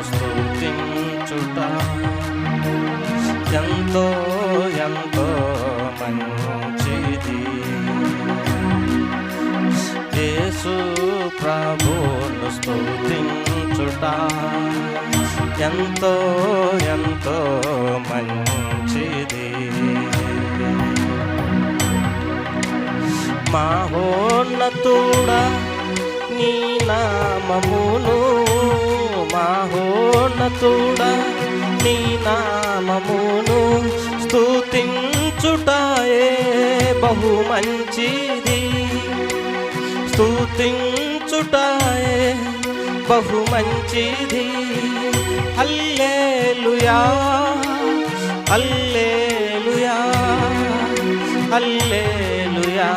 ప్రభువును స్తుతించుట ఎంతో ఎంతో మంచిది. యేసు ప్రభును స్తుతించుట. ఎంతో ఎంతో మంచిది. మహోన్నతుడా నీ నామమును మహోన్నతుడా నీ నామమును స్తుతించుటాయే బహు మంచిది. స్తుతించుటాయే బహు మంచిది. అల్లేలుయా అల్లేలుయా అల్లేలుయా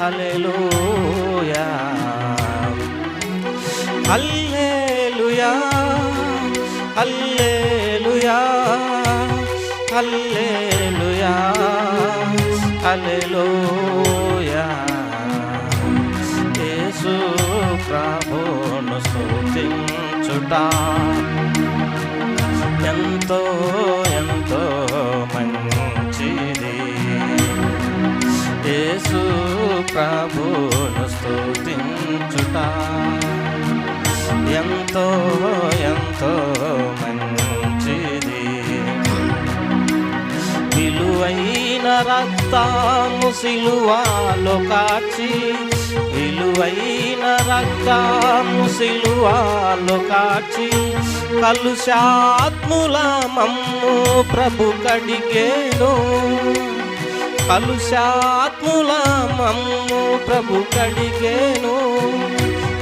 హల్లేలుయా. హల్లెలూయా హల్లేలుయా హల్లేలుయా హల్లేలుయా హల్లెలూయా. యేసు ప్రభువును స్తుతించుట ఎంతో ఎంతో మంచిది. యేసు ప్రభును స్తుతించుట ఎంతో ఎంతో మంచిది. విలువైన రక్తము సిలువాలో కాచి విలువైన రక్తము సిలువాలో కాచి కలుషాత్ముల మమ్ము ప్రభు కడిగేను. కలుషాత్ముల మమ్ము ప్రభు కడిగేను.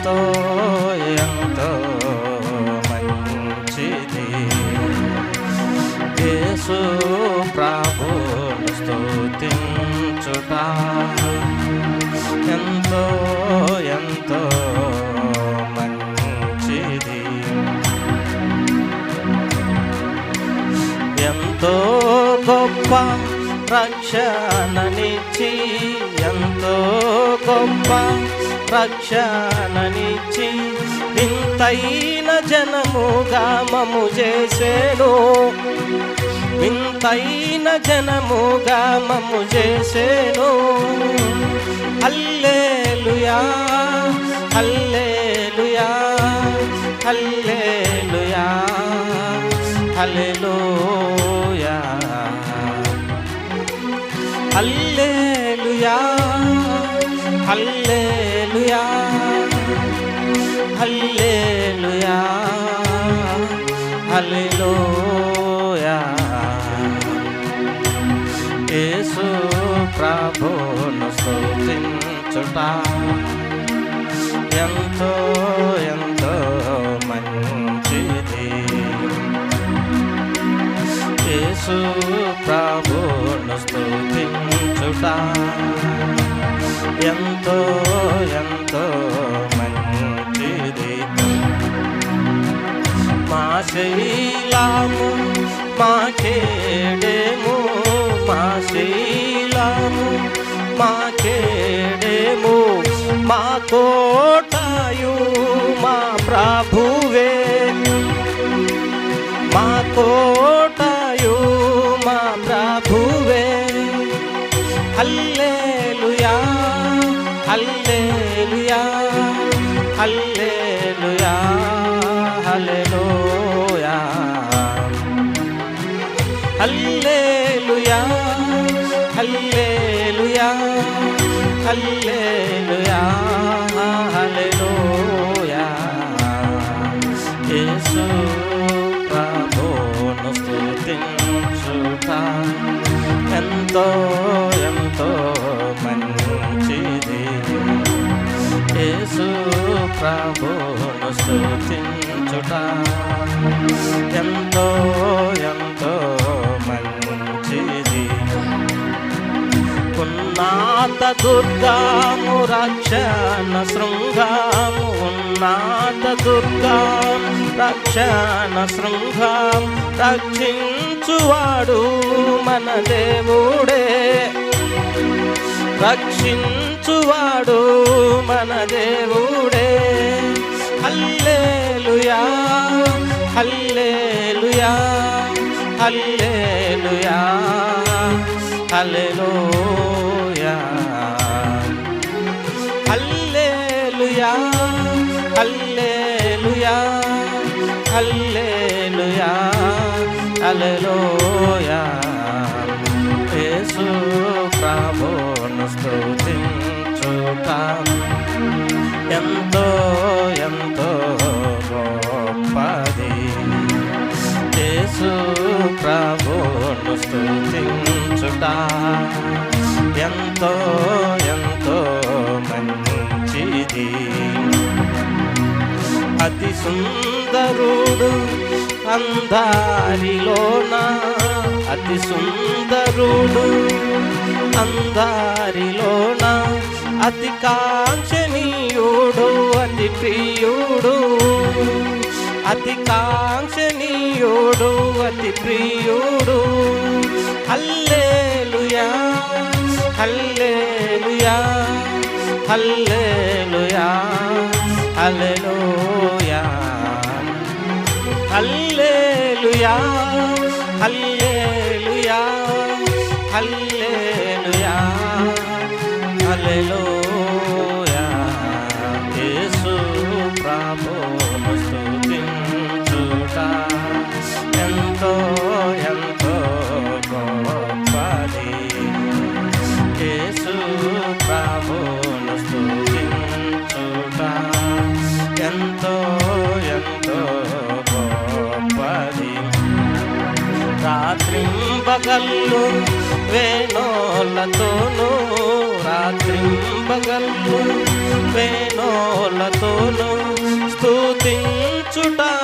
ఎంతో ఎంతో మంచిది. యేసు ప్రభువును స్తుతించుట. ఎంతో ఎంతో మంచిది. ఎంతో గొప్ప రక్షణనిచ్చి ఎంతో గొప్ప రక్షణనిచ్చి వింతైన జనముగా మము చేసేడు వింతైన జనముగా మము చేసేడు అల్లేలుయా అల్లేలుయా అల్లేలుయా హల్లెలూయా. హల్లేలుయా హల్లేలుయా ఎంతో ఎంతో మంచిది. యేసు ప్రభును స్తుతించుట. ఎంతో ఎంతో మంచిది. మా శైలాము మా కేడే ప్రభువే మా కోటాయు మా ప్రభువే హల్లేలుయా హల్లేలుయా హల్లేలుయా హల్లెలూయా ఎంతో ఎంతో మంచిది యేసు ప్రభును స్థుతించుట ఎంతో ఎంతో మంచిది ఉన్నత దుర్గాము రక్షణ శృంగాము. ఉన్నత దుర్గాం రక్షణ శృంగాం రక్షించువాడు మన దేవుడే. రక్షించువాడు మన దేవుడే. హల్లేలుయా హల్లేలుయా హల్లేలుయా. ప్రభును స్తుతించుట ఎంతో ఎంతో గొప్పది యేసు ప్రభును స్తుతించుట ఎంతో ఎంతో మంచిది అతి సుందరుడు అందారిలోన అతి సుందరుడు అందారిలోన అతి కాంక్షణీయుడు అతి ప్రియుడు. అతి కాంక్షణీయుడు అతి ప్రియుడు. హల్లేలుయా హల్లేలుయా హల్లేలుయా హల్లెలూయా. హల్లేలుయా. ప్రభువును స్తుతించుట ఎంతో ఎంతో గొప్పది. యేసు ప్రభువును స్తుతించుట ఎంతో ఎంతో గొప్పది. రాత్రింబగల్లు వేణోలతోనూ రాత్రింబగల్లు వేణోలతోనూ స్తుతించుటాయే